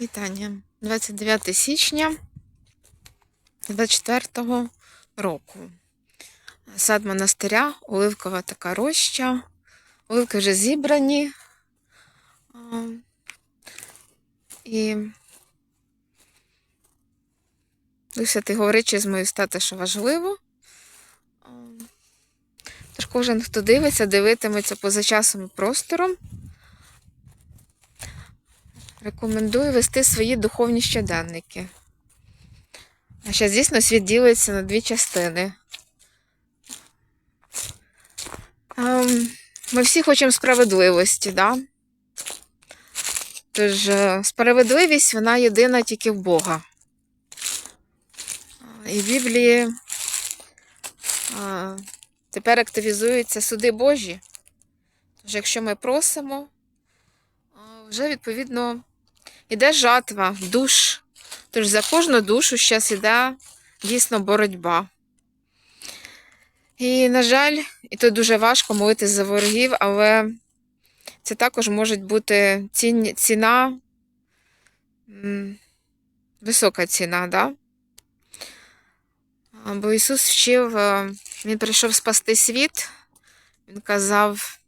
Вітання. 29 січня 24 року. Сад монастиря, оливкова така роща. Оливки вже зібрані. І Святий говорить через мою стати, що важливо. Тож кожен, хто дивиться, дивитиметься поза часом і простором. Рекомендую вести свої духовні щоденники. А ще, звісно, світ ділиться на дві частини. Ем, Ми всі хочемо справедливості, да? Тож е, справедливість вона єдина тільки в Бога. І в Біблії а, тепер активізуються суди Божі. Тож, якщо ми просимо, вже відповідно іде жатва, душ. Тож за кожну душу зараз іде дійсно боротьба. І, на жаль, і то дуже важко молитись за ворогів, але це також може бути цін- ціна, висока ціна, да? Бо Ісус вчив, е, Він прийшов спасти світ. Він казав,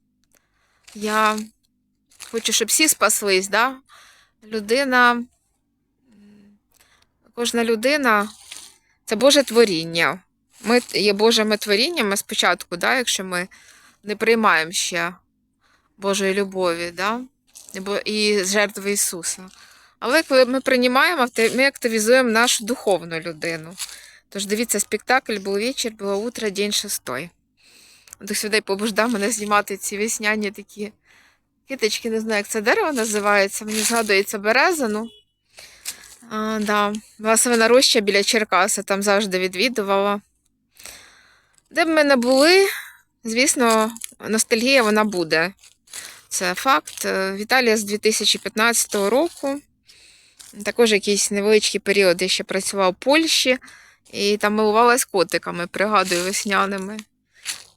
я хочу, щоб всі спаслись, да? Людина, кожна людина це Боже творіння. Ми є Божими творіннями спочатку, да, якщо ми не приймаємо ще Божої любові, да, і жертви Ісуса. Але коли ми приймаємо, ми активізуємо нашу духовну людину. Тож дивіться, спектакль був вечір, було утро, день шестой. Дух Святий побуждав мене знімати ці весняні такі киточки, не знаю, як це дерево називається. Мені згадується береза, ну. А, да. Саме роща біля Черкаса, там завжди відвідувала. Де б ми не були, звісно, ностальгія вона буде. Це факт. Е, Віталія з 2015 року. Також якийсь невеличкий період я ще працював в Польщі і там милувалась котиками, пригадую, весняними.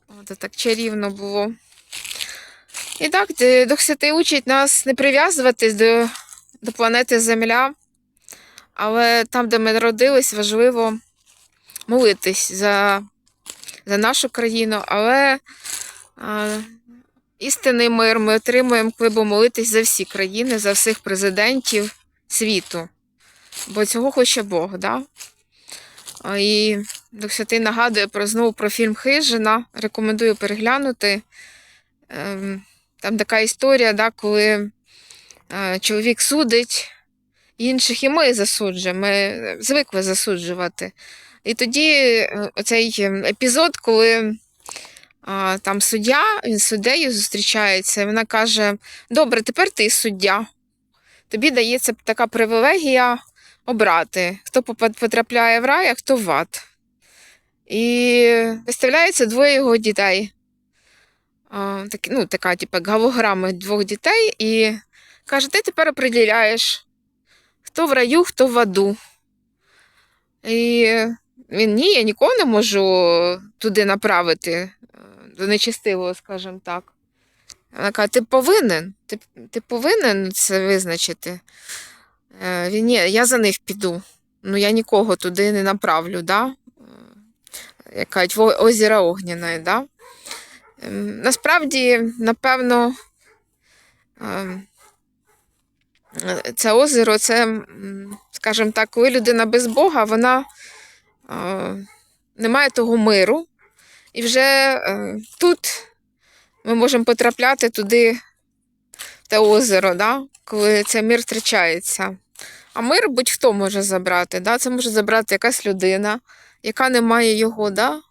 От так чарівно було. І так, Дух Святий учить нас не прив'язуватись до, до планети Земля, але там, де ми народились, важливо молитись за, за нашу країну, але а, істинний мир ми отримуємо, коли будемо молитись за всі країни, за всіх президентів світу. Бо цього хоче Бог, да? І Дух Святий нагадує про знову про фільм Хижина. Рекомендую переглянути. Ем, Там така історія, да, коли е, чоловік судить інших, і ми засуджуємо. Ми звикли засуджувати. І тоді е, оцей ем, епізод, коли а, там суддя, він з суддею зустрічається, і вона каже: Добре, тепер ти суддя. Тобі дається така привілегія обрати, хто потрапляє в рай, а хто в ад. І виставляється двоє його дітей. Так, ну, така, типу, голограми двох дітей, і каже: ти тепер определяєш, хто в раю, хто в аду. І він ні, я нікого не можу туди направити, е, до нечистивого, скажімо так. Вона каже, ти повинен, ти, ти повинен це визначити. Е, Він ні, я за них піду. Ну, я нікого туди не направлю, да? Е, як кажуть, в о- озеро Огняне, да? Ем, Насправді, напевно, ем, е, це озеро, це, скажімо так, коли людина без Бога, вона е, не має того миру. І вже е, тут ми можемо потрапляти туди, те озеро, да? коли цей мир втрачається. А мир будь-хто може забрати. Да? Це може забрати якась людина, яка не має його, да?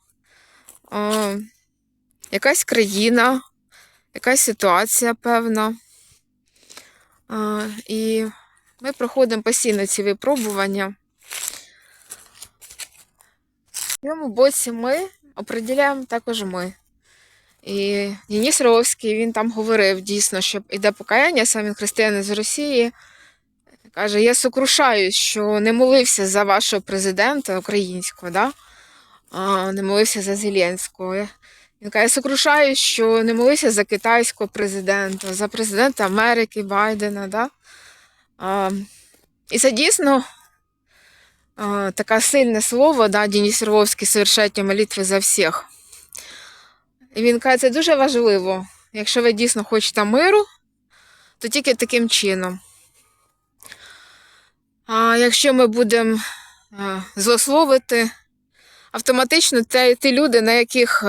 Якась країна, якась ситуація певна. І ми проходимо постійно ці випробування. В цьому боці ми определяємо також ми. І Денис Ровський, він там говорив дійсно, що йде покаяння, сам він християнин з Росії. Каже, я сокрушаюсь, що не молився за вашого президента українського, да? а, не молився за Зеленського. Він каже, я сокрушаюсь, що не молився за китайського президента, за президента Америки Байдена. Да? А, І це дійсно е, таке сильне слово, да, Денис Ровський совершайте молитви за всіх. І він каже, це дуже важливо. Якщо ви дійсно хочете миру, то тільки таким чином. А якщо ми будемо е, злословити, автоматично ті люди, на яких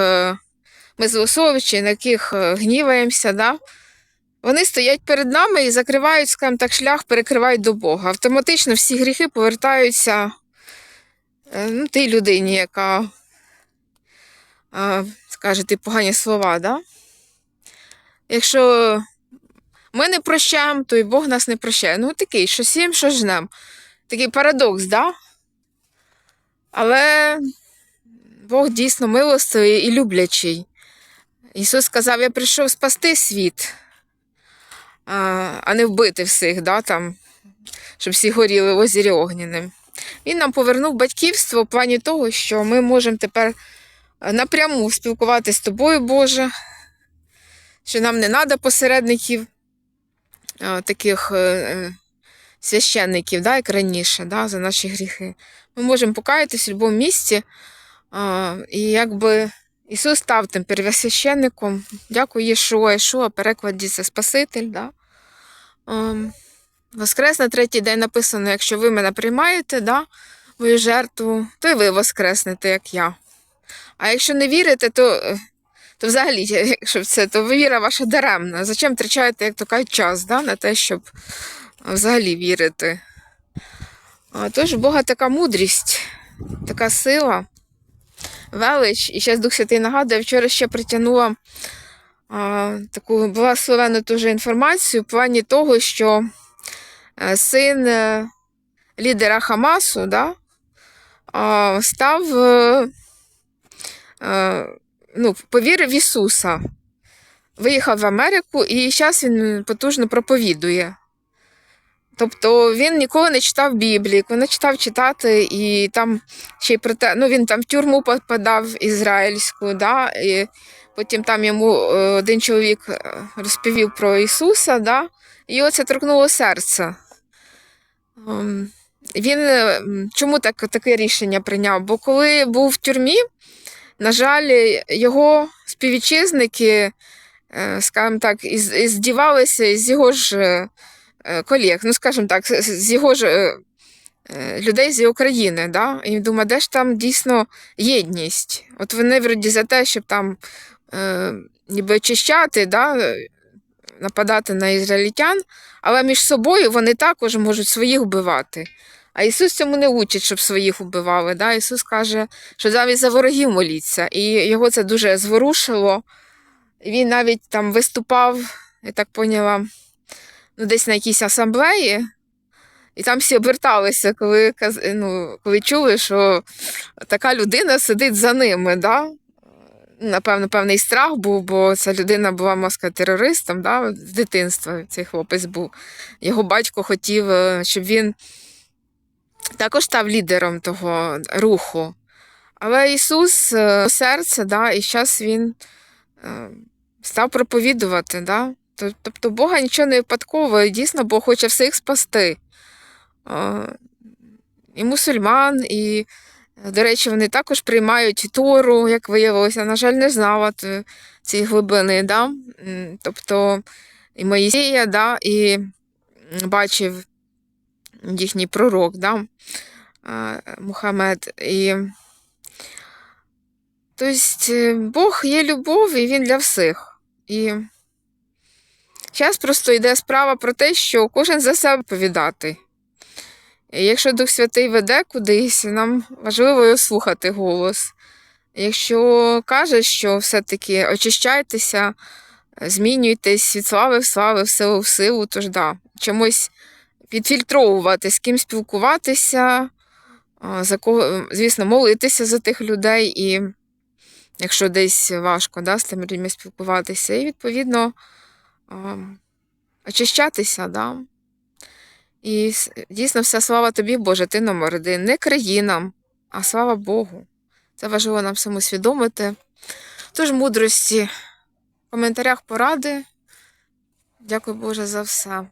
ми злословичі, на яких е, гніваємося, да, вони стоять перед нами і закривають, скажімо так, шлях, перекривають до Бога. Автоматично всі гріхи повертаються е, ну, тій людині, яка е, скаже ті погані слова. Да? Якщо ми не прощаємо, то і Бог нас не прощає. Ну, такий, що сім, що жнем. Такий парадокс, да? Але Бог дійсно милостивий і люблячий. Ісус сказав: Я прийшов спасти світ, а не вбити всіх, да, там, щоб всі горіли в озері огняним. Він нам повернув батьківство в плані того, що ми можемо тепер напряму спілкуватися з тобою, Боже, що нам не треба посередників таких е, е, священників, да, як раніше, да, за наші гріхи. Ми можемо покаятися в будь-якому місці. І якби Ісус став тим первосвященником. Дякую Єшуа, Єшуа, перекладі це Спаситель. Да? Ем, Воскрес на третій день написано, якщо ви мене приймаєте, да, мою жертву, то і ви воскреснете, як я. А якщо не вірите, то, е, то взагалі, якщо це, то віра ваша даремна. Зачем втрачаєте, як то кажуть, час да, на те, щоб е, взагалі вірити? Тож Бога така мудрість, така сила велич. І зараз Дух Святий нагадує, вчора ще притягнула а, таку благословенну дуже інформацію в плані того, що е, син е, лідера Хамасу да, а, став, е, е, ну, повірив в Ісуса. Виїхав в Америку і зараз він потужно проповідує. Тобто він ніколи не читав Біблії, коли читав читати, і там ще й про те, ну він там в тюрму попадав ізраїльську, да, і потім там йому е, один чоловік е, розповів про Ісуса, да, і його це торкнуло серце. Ем, Він е, чому так, таке рішення прийняв? Бо коли був в тюрмі, на жаль, його співвітчизники, скажімо так, здівалися з його ж. Е, колег, ну скажімо так, з- його ж е, е, людей з України. Да? І він думає, де ж там дійсно єдність? От вони вроді за те, щоб там е, ніби очищати, да? нападати на ізраїльтян, але між собою вони також можуть своїх вбивати. А Ісус цьому не учить, щоб своїх вбивали. Да? Ісус каже, що навіть за ворогів моліться. І його це дуже зворушило. Він навіть там виступав, я так поняла, ну, десь на якійсь асамблеї, і там всі оберталися, коли, ну, коли чули, що така людина сидить за ними. Да? Напевно, певний страх був, бо ця людина була моска терористом да? з дитинства. Цей хлопець був. Його батько хотів, е, щоб він також став лідером того руху. Але Ісус е, серце, да, і зараз Він е, став проповідувати. Да? Тоб- Тобто Бога нічого не випадково, і дійсно Бог хоче всіх спасти. І мусульман, і, до речі, вони також приймають Тору, як виявилося. На жаль, не знала цієї глибини. Да? Тобто і Моїсея, да? і бачив їхній пророк, да? Мухаммед. І... Тобто Бог є любов, і він для всіх. І зараз просто йде справа про те, що кожен за себе повідати. Якщо Дух Святий веде кудись, нам важливо слухати голос. Якщо каже, що все-таки очищайтеся, змінюйтесь від слави в слави, в силу в силу, то ж да, чомусь відфільтровувати, з ким спілкуватися, за кого, звісно, молитися за тих людей, і якщо десь важко да, з тими людьми спілкуватися, і відповідно очищатися. Да? І дійсно вся слава тобі, Боже, ти номер один. Не країнам, а слава Богу. Це важливо нам всьому свідомити. Тож мудрості в коментарях поради. Дякую Боже за все.